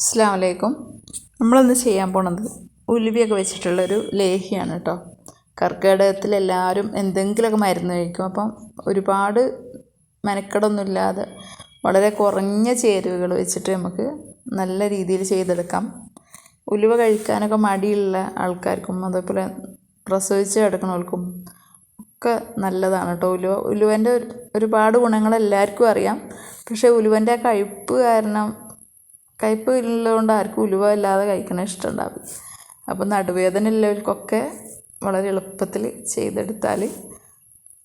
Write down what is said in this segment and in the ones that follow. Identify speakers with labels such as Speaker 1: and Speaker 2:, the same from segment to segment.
Speaker 1: അസ്സാം വലൈക്കും നമ്മളിന്ന് ചെയ്യാൻ പോണത് ഉലുവിയൊക്കെ വെച്ചിട്ടുള്ളൊരു ലേഹിയാണ് കേട്ടോ കർക്കിടകത്തിൽ എല്ലാവരും എന്തെങ്കിലുമൊക്കെ മരുന്ന് കഴിക്കും. അപ്പം ഒരുപാട് മെനക്കെടൊന്നുമില്ലാതെ വളരെ കുറഞ്ഞ ചേരുവകൾ വെച്ചിട്ട് നമുക്ക് നല്ല രീതിയിൽ ചെയ്തെടുക്കാം. ഉലുവ കഴിക്കാനൊക്കെ മടിയുള്ള ആൾക്കാർക്കും അതേപോലെ പ്രസവിച്ച് കിടക്കുന്നവർക്കും ഒക്കെ നല്ലതാണ് കേട്ടോ ഉലുവ ഉലുവന്റെ ഒരുപാട് ഗുണങ്ങൾ എല്ലാവർക്കും അറിയാം. പക്ഷേ ഉലുവന്റെ ആ കയ്പ്പ് കാരണം കയ്പ്പ് ഉള്ളതുകൊണ്ട് ആർക്കും ഉലുവ ഇല്ലാതെ കഴിക്കണ ഇഷ്ടമുണ്ടാവില്ല അപ്പോൾ നടുവേദന ഉള്ളവർക്കൊക്കെ വളരെ എളുപ്പത്തിൽ ചെയ്തെടുത്താൽ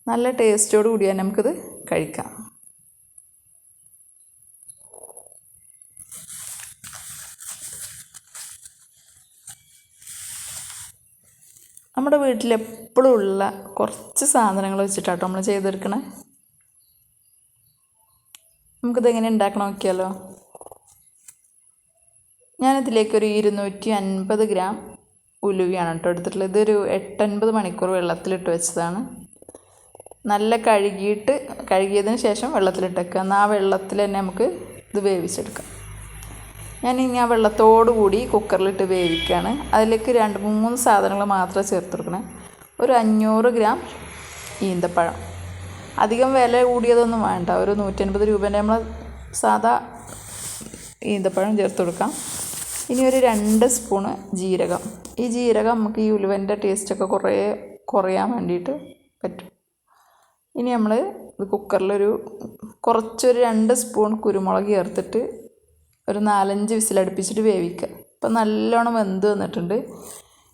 Speaker 1: നല്ല ടേസ്റ്റോട് കൂടി തന്നെ നമുക്കിത് കഴിക്കാം. നമ്മുടെ വീട്ടിലെപ്പോഴും ഉള്ള കുറച്ച് സാധനങ്ങൾ വെച്ചിട്ടാട്ടോ നമ്മൾ ചെയ്തെടുക്കണേ. നമുക്കിത് എങ്ങനെ ഉണ്ടാക്കണം നോക്കിയാലോ? ഞാനിതിലേക്ക് ഒരു ഇരുന്നൂറ്റി അൻപത് ഗ്രാം ഉലുവയാണ് കേട്ടോ എടുത്തിട്ടുള്ളത്. ഇതൊരു എട്ടൻപത് മണിക്കൂർ വെള്ളത്തിലിട്ട് വെച്ചതാണ്. നല്ല കഴുകിയിട്ട് കഴുകിയതിന് ശേഷം വെള്ളത്തിലിട്ടേക്കുക. എന്നാൽ ആ വെള്ളത്തിൽ തന്നെ നമുക്ക് ഇത് വേവിച്ചെടുക്കാം. ഞാൻ ഇനി ആ വെള്ളത്തോടു കൂടി കുക്കറിലിട്ട് വേവിക്കുകയാണ്. അതിലേക്ക് രണ്ട് മൂന്ന് സാധനങ്ങൾ മാത്രമേ ചേർത്ത് കൊടുക്കണേ. ഒരു അഞ്ഞൂറ് ഗ്രാം ഈന്തപ്പഴം. അധികം വില കൂടിയതൊന്നും വേണ്ട. ഒരു നൂറ്റൻപത് രൂപേന്റെ നമ്മൾ സാധാ ഈന്തപ്പഴം ചേർത്ത് കൊടുക്കാം. ഇനി ഒരു രണ്ട് സ്പൂണ് ജീരകം. ഈ ജീരകം നമുക്ക് ഈ ഉലുവന്റെ ടേസ്റ്റൊക്കെ കുറേ കുറയാൻ വേണ്ടിയിട്ട് പറ്റും. ഇനി നമ്മൾ ഇത് കുക്കറിലൊരു കുറച്ചൊരു രണ്ട് സ്പൂൺ കുരുമുളക് ചേർത്തിട്ട് ഒരു നാലഞ്ച് വിസിലടുപ്പിച്ചിട്ട് വേവിക്കുക. അപ്പം നല്ലോണം വെന്ത് വന്നിട്ടുണ്ട്.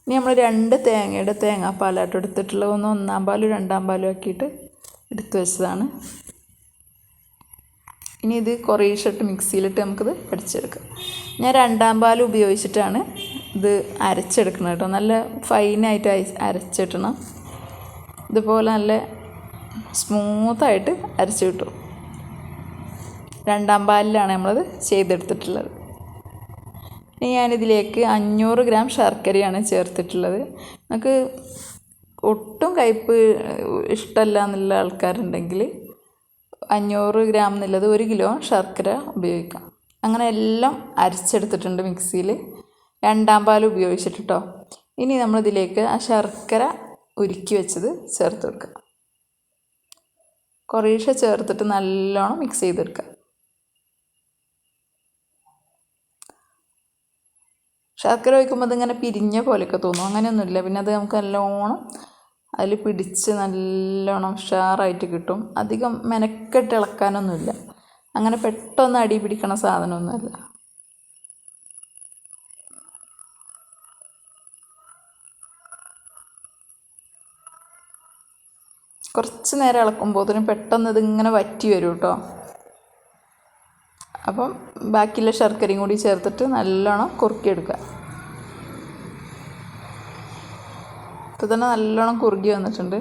Speaker 1: ഇനി നമ്മൾ രണ്ട് തേങ്ങയുടെ തേങ്ങാപ്പാലായിട്ട് എടുത്തിട്ടുള്ള ഒന്ന് ഒന്നാം പാലും രണ്ടാം പാലും ആക്കിയിട്ട് എടുത്തു വെച്ചതാണ്. ഇനി ഇത് കുറേശ്ശിട്ട് മിക്സിയിലിട്ട് നമുക്കിത് അടിച്ചെടുക്കാം. ഞാൻ രണ്ടാം പാൽ ഉപയോഗിച്ചിട്ടാണ് ഇത് അരച്ചെടുക്കുന്നത് കേട്ടോ. നല്ല ഫൈനായിട്ട് അരച്ചിട്ടണം ഇതുപോലെ നല്ല സ്മൂത്തായിട്ട് അരച്ച് കിട്ടും. രണ്ടാം പാലിലാണ് നമ്മളത് ചെയ്തെടുത്തിട്ടുള്ളത്. ഇനി ഞാനിതിലേക്ക് അഞ്ഞൂറ് ഗ്രാം ശർക്കരയാണ് ചേർത്തിട്ടുള്ളത്. നമുക്ക് ഒട്ടും കയ്പ്പ് ഇഷ്ടമല്ല എന്നുള്ള ആൾക്കാരുണ്ടെങ്കിൽ അഞ്ഞൂറ് ഗ്രാം എന്നുള്ളത് ഒരു കിലോ ശർക്കര ഉപയോഗിക്കാം. അങ്ങനെ എല്ലാം അരച്ചെടുത്തിട്ടുണ്ട് മിക്സിയിൽ. രണ്ടാം പാൽ ഉപയോഗിച്ചിട്ട് കേട്ടോ ഇനി നമ്മളിതിലേക്ക് ആ ശർക്കര ഉരുക്കി വെച്ചത് ചേർത്ത് കൊടുക്കുക കുറേശ്ശെ ചേർത്തിട്ട് നല്ലോണം മിക്സ് ചെയ്തെടുക്കുക ശർക്കര ഒഴിക്കുമ്പോൾ അതിങ്ങനെ പിരിഞ്ഞ പോലെയൊക്കെ തോന്നും. അങ്ങനെയൊന്നുമില്ല. പിന്നെ അത് നമുക്ക് നല്ലോണം അതിൽ പിടിച്ച് നല്ലോണം ഉഷാറായിട്ട് കിട്ടും. അധികം മെനക്കെട്ട് ഇളക്കാനൊന്നുമില്ല. അങ്ങനെ പെട്ടെന്ന് അടി പിടിക്കണ സാധനമൊന്നുമല്ല. കുറച്ച് നേരം ഇളക്കുമ്പോഴത്തേനും പെട്ടെന്ന് ഇതിങ്ങനെ വറ്റി വരും കേട്ടോ അപ്പം ബാക്കിയുള്ള ശർക്കരയും കൂടി ചേർത്തിട്ട് നല്ലോണം കുറുക്കിയെടുക്കുക. ഇപ്പോൾ തന്നെ നല്ലോണം കുറുകി വന്നിട്ടുണ്ട്.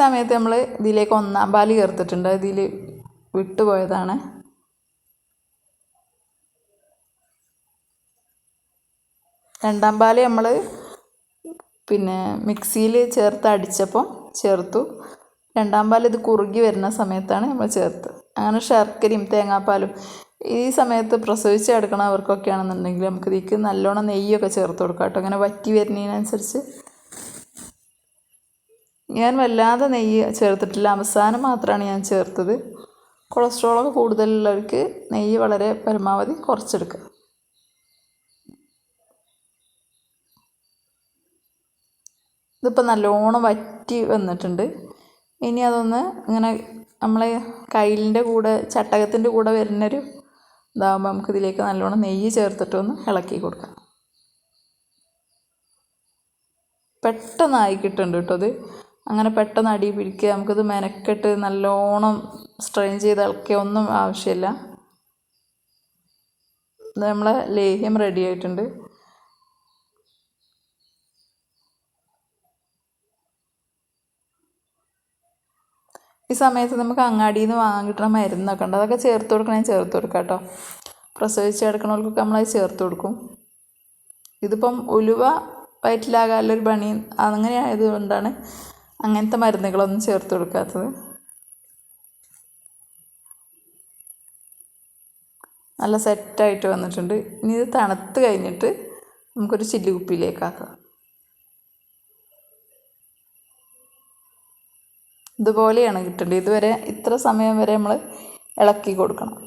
Speaker 1: സമയത്ത് നമ്മൾ ഇതിലേക്ക് ഒന്നാം പാൽ ചേർത്തിട്ടുണ്ട്. ഇതിൽ വിട്ടുപോയതാണ്. രണ്ടാം പാൽ നമ്മൾ പിന്നെ മിക്സിയിൽ ചേർത്ത് അടിച്ചപ്പം ചേർത്തു. രണ്ടാം പാൽ ഇത് കുറുകി വരുന്ന സമയത്താണ് നമ്മൾ ചേർത്ത്. അങ്ങനെ ശർക്കരയും തേങ്ങാപ്പാലും ഈ സമയത്ത് പ്രസവിച്ച് കിടക്കണവർക്കൊക്കെയാണെന്നുണ്ടെങ്കിൽ നമുക്ക് ഇതിലേക്ക് നല്ലോണം നെയ്യൊക്കെ ചേർത്ത് കൊടുക്കാം കേട്ടോ അങ്ങനെ വറ്റി വരുന്നതിനനുസരിച്ച് ഞാൻ വല്ലാതെ നെയ്യ് ചേർത്തിട്ടില്ല. അവസാനം മാത്രമാണ് ഞാൻ ചേർത്തത്. കൊളസ്ട്രോളൊക്കെ കൂടുതലുള്ളവർക്ക് നെയ്യ് വളരെ പരമാവധി കുറച്ചെടുക്കുക. ഇതിപ്പോൾ നല്ലോണം വറ്റി വന്നിട്ടുണ്ട്. ഇനി അതൊന്ന് ഇങ്ങനെ നമ്മളെ കയ്യിലിന്റെ കൂടെ ചട്ടകത്തിന്റെ കൂടെ വരുന്നൊരു ഇതാകുമ്പോൾ നമുക്ക് ഇതിലേക്ക് നല്ലോണം നെയ്യ് ചേർത്തിട്ടൊന്ന് ഇളക്കി കൊടുക്കാം. പെട്ടെന്നായി കിട്ടുന്നുണ്ട് കേട്ടോ അത് അങ്ങനെ പെട്ടെന്ന് അടി പിടിക്കുക നമുക്കിത് മെനക്കെട്ട് നല്ലോണം സ്ട്രെയിൻ ചെയ്ത് ഇളക്കുക ഒന്നും ആവശ്യമില്ല. നമ്മളെ ലേഹ്യം റെഡി ആയിട്ടുണ്ട്. ഈ സമയത്ത് നമുക്ക് അങ്ങാടിയിൽ നിന്ന് വാങ്ങാൻ കിട്ടുന്ന മരുന്നൊക്കെ ഉണ്ട്. അതൊക്കെ ചേർത്ത് കൊടുക്കണേ ചേർത്ത് കൊടുക്കാം കേട്ടോ. പ്രസവിച്ച് കിടക്കണവർക്കൊക്കെ നമ്മളത് ചേർത്ത് കൊടുക്കും. ഇതിപ്പം ഉലുവ വയറ്റിലാകാനുള്ളൊരു പണി അങ്ങനെ ആയതുകൊണ്ടാണ് അങ്ങനത്തെ മരുന്നുകളൊന്നും ചേർത്ത് കൊടുക്കാത്തത്. നല്ല സെറ്റായിട്ട് വന്നിട്ടുണ്ട്. ഇനി ഇത് തണുത്ത് കഴിഞ്ഞിട്ട് നമുക്കൊരു ചില്ലി കുപ്പിയിലേക്കാക്കാം ഇതുപോലെയാണ് കിട്ടേണ്ടത്. ഇതുവരെ ഇത്ര സമയം വരെ നമ്മൾ ഇളക്കി കൊടുക്കണം.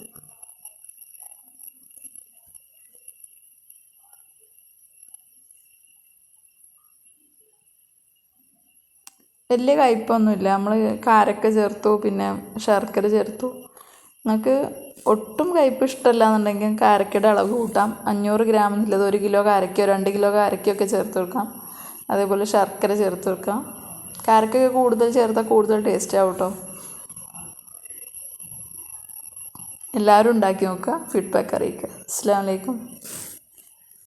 Speaker 1: വലിയ കയ്പൊന്നുമില്ല നമ്മൾ കാരക്ക ചേർത്തു പിന്നെ ശർക്കര ചേർത്തു. നിങ്ങൾക്ക് ഒട്ടും കയ്പ് ഇഷ്ടമല്ല എന്നുണ്ടെങ്കിൽ കാരക്കയുടെ അളവ് കൂട്ടാം. അഞ്ഞൂറ് ഗ്രാം എന്നുള്ളത് ഒരു കിലോ കാരക്കയോ രണ്ട് കിലോ കാരക്കയോ ഒക്കെ ചേർത്ത് കൊടുക്കാം. അതേപോലെ ശർക്കര ചേർത്ത് കൊടുക്കാം. കാരക്കൊക്കെ കൂടുതൽ ചേർത്താൽ കൂടുതൽ ടേസ്റ്റ് ആവും കേട്ടോ എല്ലാവരും ഉണ്ടാക്കി നോക്കുക. ഫീഡ്ബാക്ക് അറിയിക്കുക. അസ്സാം വലൈക്കും